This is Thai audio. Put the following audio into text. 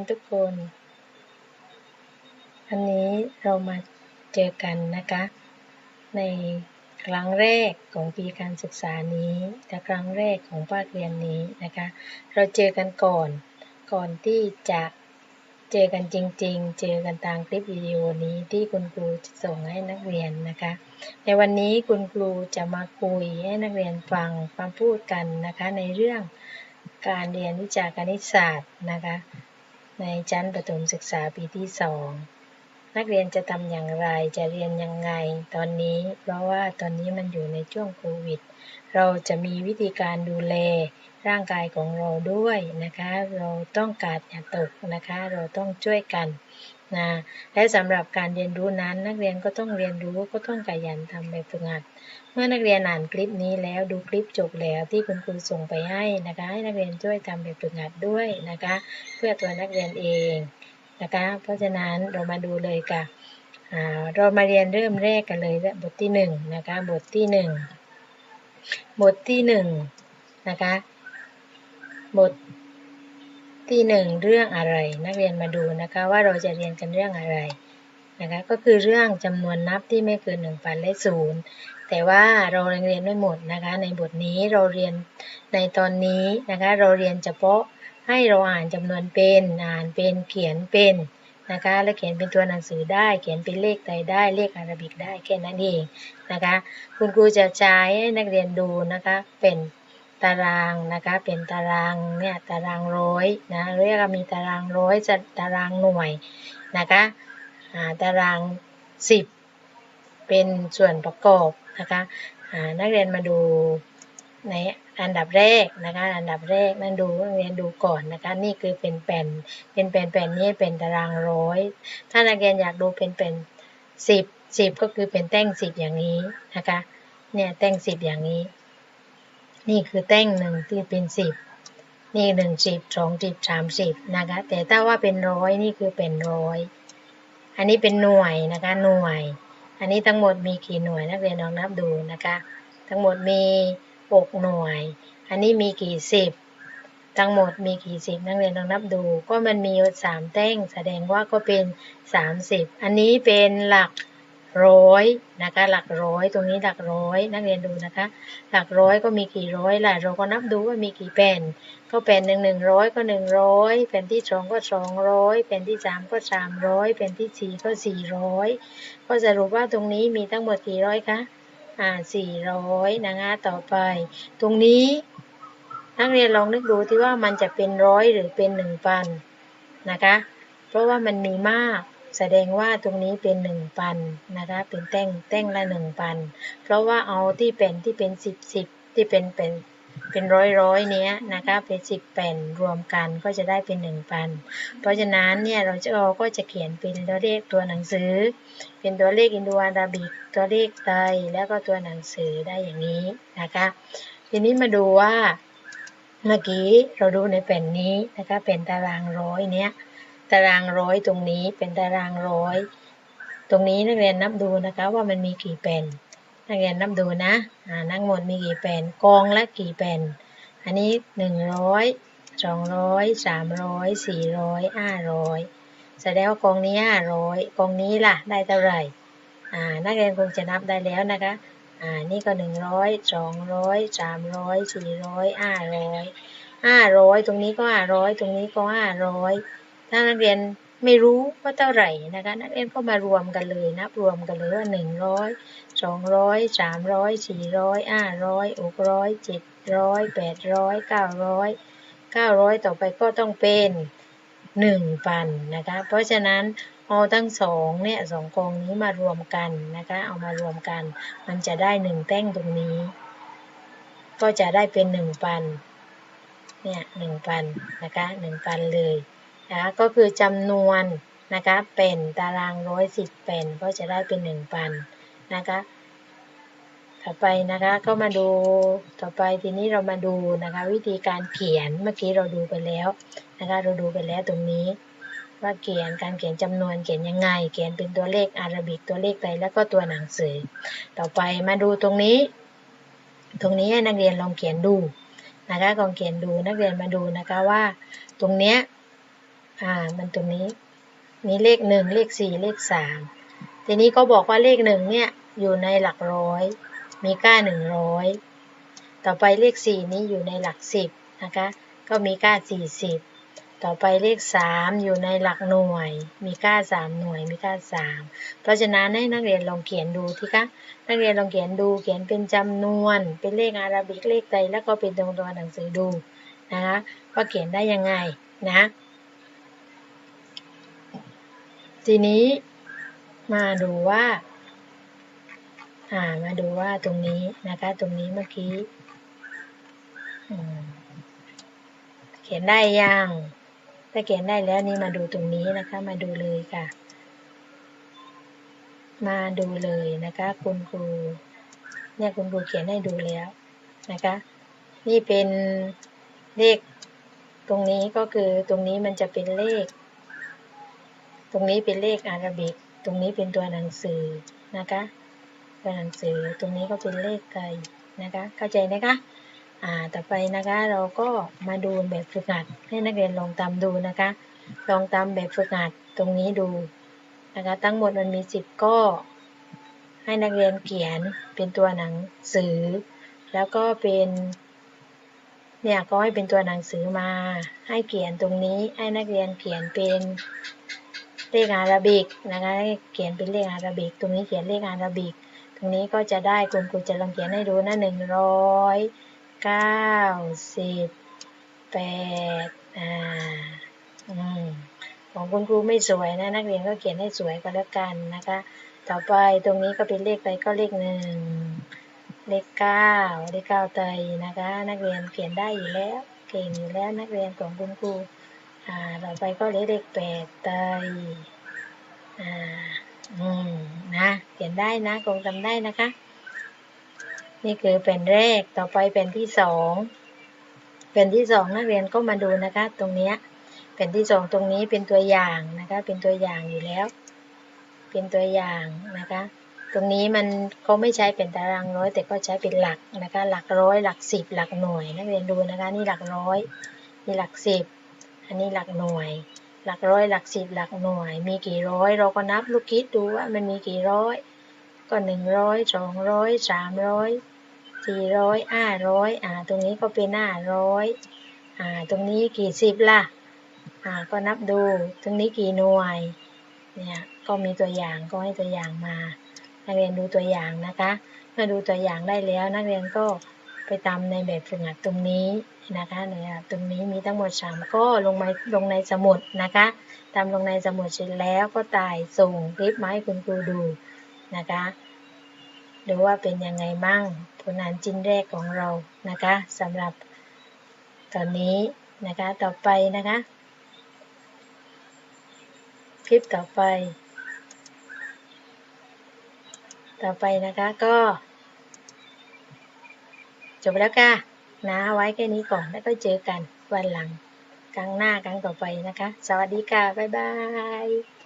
กันทุกคนวันนี้เรามาเจอกันนะคะ ในครั้งแรกของปีการศึกษานี้และครั้งแรกของภาคเรียนนี้นะคะ เราเจอกันก่อน ก่อนที่จะเจอกันจริง ๆ เจอกันทางคลิปวิดีโอนี้ที่คุณครูจะส่งให้นักเรียนนะคะ ในวันนี้คุณครูจะมาคุยให้นักเรียนฟังมาพูดกันนะคะในเรื่องการเรียนวิชาคณิตศาสตร์นะคะ ในชั้นประถมศึกษาปีที่สอง นักเรียนจะทำอย่างไร จะเรียนยังไง ตอนนี้ เพราะว่าตอนนี้มันอยู่ในช่วงโควิด เราจะมีวิธีการดูแลร่างกายของเราด้วยนะคะ เราต้องการอย่าตกนะคะ เราต้องช่วยกันนะ และสำหรับการเรียนรู้นั้น นักเรียนก็ต้องเรียนรู้ก็ต้องขยันทำแบบฝึกหัด เมื่อนักเรียนอ่านคลิปนี้แล้วดูคลิปจบแล้วที่คุณครูส่งไปให้นะคะ ให้นักเรียนช่วยทำแบบฝึกหัดด้วยนะคะ เพื่อตัวนักเรียนเอง นะคะ เพราะฉะนั้นเรามาดูเลยค่ะเรามาเรียนเริ่มแรกกันเลยบทที่หนึ่งนะคะบทที่หนึ่งบทที่หนึ่งนะคะบทที่หนึ่งเรื่องอะไร นักเรียนมาดูนะคะว่าเราจะเรียนกันเรื่องอะไรนะคะก็คือเรื่องจำนวนนับที่ไม่เกินหนึ่งพันและศูนย์แต่ว่าเราเรียนไม่หมดนะคะในบทนี้เราเรียนในตอนนี้นะคะเราเรียนเฉพาะ ให้เราอ่านจำนวนเป็นอ่านเป็นเขียนเป็นนะคะและเขียนเป็นตัวหนังสือได้ เขียนเป็นเลขไทยได้เลขอาราบิกได้แค่นั้นเองนะคะคุณครูจะใช้ให้นักเรียนดูนะคะเป็นตารางนะคะเป็นตารางเนี่ยตารางร้อยนะเรียกว่ามีตารางร้อยจะตารางหน่วยนะคะตารางสิบเป็นส่วนประกอบนะคะนักเรียนมาดู ในอันดับแรกนะคะ อันดับแรกนั่นดูเรียนดูก่อนนะคะ นี่คือเป็นแผ่น เป็นแผ่นแผ่นนี้เป็นตารางร้อย ถ้านักเรียนอยากดูเป็นเป็นสิบสิบก็คือเป็นแท่งสิบอย่างนี้นะคะ เนี่ยแท่งสิบอย่างนี้ นี่คือแท่งหนึ่งที่เป็นสิบนี่หนึ่งสิบสองสิบสามสิบนะคะ แต่ถ้าว่าเป็นร้อยนี่คือเป็นร้อย อันนี้เป็นหน่วยนะคะ หน่วย อันนี้ทั้งหมดมีกี่หน่วยนักเรียนลองนับดูนะคะ ทั้งหมดมี หกหน่วย อันนี้มีกี่สิบทั้งหมดมีกี่สิบนักเรียนลองนับดู ก็มันมีสามแท่งแสดงว่าก็เป็นสามสิบอันนี้เป็นหลักร้อยนะคะ หลักร้อยตรงนี้หลักร้อยนักเรียนดูนะคะ หลักร้อยก็มีกี่ร้อยล่ะเราก็นับดูว่ามีกี่แผ่นก็แผ่นหนึ่งหนึ่งร้อยก็หนึ่งร้อยแผ่นที่สองก็สองร้อยแผ่นที่สามก็สามร้อยแผ่นที่สี่ก็สี่ร้อยก็สรุปว่าตรงนี้มีทั้งหมดกี่ร้อยคะ อ่าสี่ร้อยนะคะต่อไป ตรงนี้นักเรียนลองนึกดูที่ว่ามันจะเป็นร้อยหรือเป็นหนึ่งพันนะคะ เพราะว่ามันมีมากแสดงว่าตรงนี้เป็นหนึ่งพันนะคะ เป็นแต้งแต้งละหนึ่งพันเพราะว่าเอาที่เป็นที่เป็นสิบสิบที่เป็นเป็น เป็นร้อยร้อยเนี้ยนะคะเป็นสิบแผ่นรวมกันก็จะได้เป็นหนึ่งพันเพราะฉะนั้นเนี่ยเราจะเราก็จะเขียนเป็นตัวเลขตัวหนังสือ เป็นตัวเลขอินโดอาราบิกตัวเลขไทยแล้วก็ตัวหนังสือได้อย่างนี้นะคะทีนี้มาดูว่าเมื่อกี้เราดูในแผ่นนี้นะคะเป็นตารางร้อยเนี้ยตารางร้อยตรงนี้เป็นตารางร้อย ตรงนี้นักเรียนนับดูนะคะว่ามันมีกี่แผ่น นักเรียนนับดูนะอ่านักหมดมีกี่แผ่นกองละกี่แผ่น อันนี้หนึ่งร้อยสองร้อยสามร้อยสี่ร้อยห้าร้อยแสดงว่ากองนี้ห้าร้อยกองนี้ล่ะได้เท่าไหร่อ่านักเรียนคงจะนับได้แล้วนะคะอ่านี่ก็หนึ่งร้อยสองร้อยสามร้อยสี่ร้อยห้าร้อยห้าร้อยตรงนี้ก็ห้าร้อยตรงนี้ก็ห้าร้อยถ้านักเรียน ไม่รู้ว่าเท่าไหร่นะคะนักเรียนก็มารวมกันเลยนับรวมกันเลยว่าหนึ่งร้อยสองร้อยสามร้อยสี่ร้อยห้าร้อยหกร้อยเจ็ดร้อยแปดร้อยเก้าร้อยเก้าร้อยต่อไปก็ต้องเป็นหนึ่งพันนะคะเพราะฉะนั้นเอาทั้งสองเนี่ยสองกองนี้มารวมกันนะคะเอามารวมกัน มันจะได้หนึ่งแท่งตรงนี้ ก็จะได้เป็นหนึ่งพันเนี่ยหนึ่งพันนะคะหนึ่งพันเลย นะก็คือจำนวนนะคะเป็นตารางร้อยสิบเป็นก็จะได้เป็นหนึ่งพันนะคะต่อไปนะคะก็มาดูต่อไปทีนี้เรามาดูนะคะวิธีการเขียนเมื่อกี้เราดูไปแล้วนะคะเราดูไปแล้วตรงนี้ ว่าเขียนการเขียนจำนวนเขียนยังไง เขียนเป็นตัวเลขอารบิกตัวเลขไทยแล้วก็ตัวหนังสือ ต่อไปมาดูตรงนี้ ตรงนี้ให้นักเรียนลองเขียนดูนะคะลองเขียนดูนักเรียนมาดูนะคะว่า ตรงเนี้ย อ่า มันตรงนี้ มีเลขหนึ่งเลขสี่เลขสามทีนี้ก็บอกว่าเลขหนึ่งเนี่ยอยู่ในหลักร้อย มีค่าหนึ่งร้อยต่อไปเลขสี่นี้อยู่ในหลักสิบนะคะ ก็มีค่าสี่สิบต่อไปเลขสามอยู่ในหลักหน่วย มีค่าสามหน่วย มีค่าสามเพราะฉะนั้นให้นักเรียนลองเขียนดูที่คะนักเรียนลองเขียนดู เขียนเป็นจำนวน เป็นเลขอาราบิกเลขไทยแล้วก็เป็นตรงตัวหนังสือดูนะคะว่าเขียนได้ยังไงนะ ทีนี้มาดูว่า อ่า มาดูว่าตรงนี้นะคะ ตรงนี้เมื่อกี้เขียนได้ยังถ้าเขียนได้แล้วนี่มาดูตรงนี้นะคะ มาดูเลยค่ะ มาดูเลยนะคะ คุณครูเนี่ยคุณครูเขียนให้ดูแล้วนะคะ นี่เป็นเลข ตรงนี้ก็คือตรงนี้มันจะเป็นเลข ตรงนี้เป็นเลขอาราบิก ตรงนี้เป็นตัวหนังสือนะคะ ตัวหนังสือตรงนี้ก็เป็นเลขไทยนะคะ เข้าใจนะคะ อ่า ต่อไปนะคะเราก็มาดูแบบฝึกหัด ให้นักเรียนลองตามดูนะคะ ลองตามแบบฝึกหัดตรงนี้ดูนะคะ ทั้งหมดมันมีสิบก็ให้นักเรียนเขียนเป็นตัวหนังสือ แล้วก็เป็นเนี่ยก็ให้เป็นตัวหนังสือมา ให้เขียนตรงนี้ ให้นักเรียนเขียนเป็น เลขอาราบิกนะคะเขียนเป็นเลขอาราบิก ตรงนี้เขียนเลขอาราบิก ตรงนี้ก็จะได้คุณครูจะลองเขียนให้ดูนะหนึ่งร้อยเก้าสิบแปดอ่าอืมของคุณครูไม่สวยนะนักเรียนก็เขียนให้สวยก็แล้วกันนะคะ ต่อไปตรงนี้ก็เป็นเลขไปก็เลขหนึ่งเลขเก้าเลขเก้าเตยนะคะ นักเรียนเขียนได้อยู่แล้ว เก่งอยู่แล้วนักเรียนของคุณครู อ่าต่อไปก็เลขเลขแปดเตยอ่าอืมนะเขียนได้นะคงจำได้นะคะ นี่คือแผ่นแรกต่อไปแผ่นที่สองแผ่นที่สองนักเรียนก็มาดูนะคะ ตรงเนี้ยแผ่นที่สองตรงนี้เป็นตัวอย่างนะคะ เป็นตัวอย่างอยู่แล้ว เป็นตัวอย่างนะคะ ตรงนี้มันเขาไม่ใช้เป็นตารางร้อย แต่ก็ใช้เป็นหลักนะคะ หลักร้อย หลักสิบหลักหน่วยนักเรียนดูนะคะ นี่หลักร้อยนี่หลักสิบ อันนี้หลักหน่วย หลักร้อยหลักสิบหลักหน่วย มีกี่ร้อย เราก็นับลูกคิดดูว่ามันมีกี่ร้อย ก็หนึ่งร้อยสองร้อยสามร้อยสี่ร้อยห้าร้อยอ่า ตรงนี้ก็เป็นห้าร้อยอ่า ตรงนี้กี่สิบล่ะ อ่า ก็นับดู ตรงนี้กี่หน่วย เนี่ย ก็มีตัวอย่างก็ให้ตัวอย่างมา นักเรียนดูตัวอย่างนะคะ เมื่อดูตัวอย่างได้แล้วนักเรียนก็ ไปตามในแบบฝึกหัดตรงนี้นะคะเนี่ยตรงนี้มีทั้งหมดสามก็ลงมาลงในสมุดนะคะตามลงในสมุดเสร็จแล้วก็ถ่ายส่งคลิปมาให้คุณครูดูนะคะดูว่าเป็นยังไงมั่งผลงานชิ้นแรกของเรานะคะสำหรับตอนนี้นะคะต่อไปนะคะ คลิปต่อไป ต่อไปนะคะก็ จบแล้วค่ะนะไว้แค่นี้ก่อนแล้วก็เจอกันวันหลังครั้งหน้าครั้งต่อไปนะคะ สวัสดีค่ะ บ๊ายบาย